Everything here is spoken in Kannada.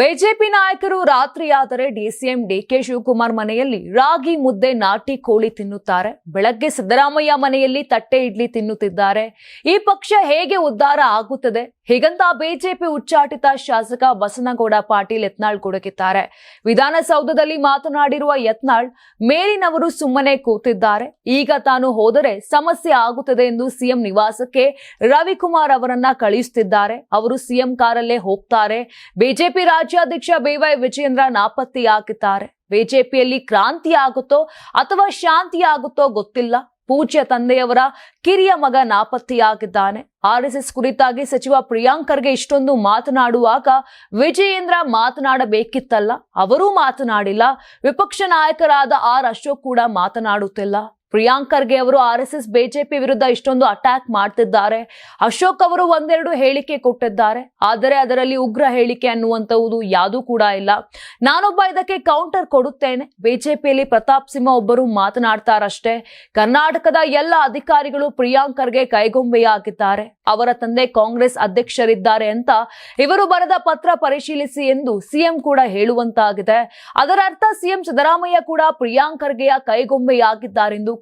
ಬಿಜೆಪಿ ನಾಯಕರು ರಾತ್ರಿಯಾದರೆ ಡಿಸಿಎಂ ಡಿಕೆ ಶಿವಕುಮಾರ್ ಮನೆಯಲ್ಲಿ ರಾಗಿ ಮುದ್ದೆ ನಾಟಿ ಕೋಳಿ ತಿನ್ನುತ್ತಾರೆ. ಬೆಳಗ್ಗೆ ಸಿದ್ದರಾಮಯ್ಯ ಮನೆಯಲ್ಲಿ ತಟ್ಟೆ ಇಡ್ಲಿ ತಿನ್ನುತ್ತಿದ್ದಾರೆ. ಈ ಪಕ್ಷ ಹೇಗೆ ಉದ್ಧಾರ ಆಗುತ್ತದೆ? ಹೀಗಂತ ಬಿಜೆಪಿ ಉಚ್ಚಾಟಿತ ಶಾಸಕ ಬಸನಗೌಡ ಪಾಟೀಲ್ ಯತ್ನಾಳ್ ಗುಡುಗಿದ್ದಾರೆ ವಿಧಾನಸೌಧದಲ್ಲಿ ಮಾತನಾಡಿರುವ ಯತ್ನಾಳ್, ಮೇಲಿನವರು ಸುಮ್ಮನೆ ಕೂತಿದ್ದಾರೆ. ಈಗ ತಾನು ಹೋದರೆ ಸಮಸ್ಯೆ ಆಗುತ್ತದೆ ಎಂದು ಸಿಎಂ ನಿವಾಸಕ್ಕೆ ರವಿಕುಮಾರ್ ಅವರನ್ನ ಕಳುಹಿಸುತ್ತಿದ್ದಾರೆ ಅವರು ಸಿಎಂ ಕಾರಲ್ಲೇ ಹೋಗ್ತಾರೆ. ಬಿಜೆಪಿ ರಾಜ್ಯಾಧ್ಯಕ್ಷ ಬಿವೈ ವಿಜೇಂದ್ರ ನಾಪತ್ತೆಯಾಗಿದ್ದಾರೆ. ಬಿಜೆಪಿಯಲ್ಲಿ ಕ್ರಾಂತಿ ಆಗುತ್ತೋ ಅಥವಾ ಶಾಂತಿ ಆಗುತ್ತೋ ಗೊತ್ತಿಲ್ಲ. ಪೂಜ್ಯ ತಂದೆಯವರ ಕಿರಿಯ ಮಗ ನಾಪತ್ತೆಯಾಗಿದ್ದಾನೆ. ಆರ್ಎಸ್ಎಸ್ ಕುರಿತಾಗಿ ಸಚಿವ ಪ್ರಿಯಾಂಕ್ ಖರ್ಗೆ ಇಷ್ಟೊಂದು ಮಾತನಾಡುವಾಗ ವಿಜಯೇಂದ್ರ ಮಾತನಾಡಬೇಕಿತ್ತಲ್ಲ. ಅವರೂ ಮಾತನಾಡಿಲ್ಲ. ವಿಪಕ್ಷ ನಾಯಕರಾದ ಆರ್ ಅಶೋಕ್ ಕೂಡ ಮಾತನಾಡುತ್ತಿಲ್ಲ. ಪ್ರಿಯಾಂಕ್ ಖರ್ಗೆ ಅವರು ಎಸ್ ಬಿಜೆಪಿ ವಿರುದ್ಧ ಇಷ್ಟೊಂದು ಅಟ್ಯಾಕ್ ಮಾಡ್ತಿದ್ದಾರೆ. ಅಶೋಕ್ ಅವರು ಒಂದೆರಡು ಹೇಳಿಕೆ ಕೊಟ್ಟಿದ್ದಾರೆ. ಆದರೆ ಅದರಲ್ಲಿ ಉಗ್ರ ಹೇಳಿಕೆ ಅನ್ನುವಂಥದ್ದು ಯಾವುದೂ ಕೂಡ ಇಲ್ಲ. ನಾನೊಬ್ಬ ಇದಕ್ಕೆ ಕೌಂಟರ್ ಕೊಡುತ್ತೇನೆ. ಬಿಜೆಪಿಯಲ್ಲಿ ಪ್ರತಾಪ್ ಸಿಂಹ ಒಬ್ಬರು ಮಾತನಾಡ್ತಾರಷ್ಟೇ. ಕರ್ನಾಟಕದ ಎಲ್ಲ ಅಧಿಕಾರಿಗಳು ಪ್ರಿಯಾಂಕ್ ಖರ್ಗೆ ಕೈಗೊಂಬೆಯಾಗಿದ್ದಾರೆ. ಅವರ ತಂದೆ ಕಾಂಗ್ರೆಸ್ ಅಧ್ಯಕ್ಷರಿದ್ದಾರೆ ಅಂತ ಇವರು ಬರೆದ ಪತ್ರ ಪರಿಶೀಲಿಸಿ ಎಂದು ಸಿಎಂ ಕೂಡ ಹೇಳುವಂತಾಗಿದೆ. ಅದರ ಅರ್ಥ ಸಿಎಂ ಸಿದ್ದರಾಮಯ್ಯ ಕೂಡ ಪ್ರಿಯಾಂಕ್ ಖರ್ಗೆಯ ಕೈಗೊಂಬೆಯಾಗಿದ್ದಾರೆಂದು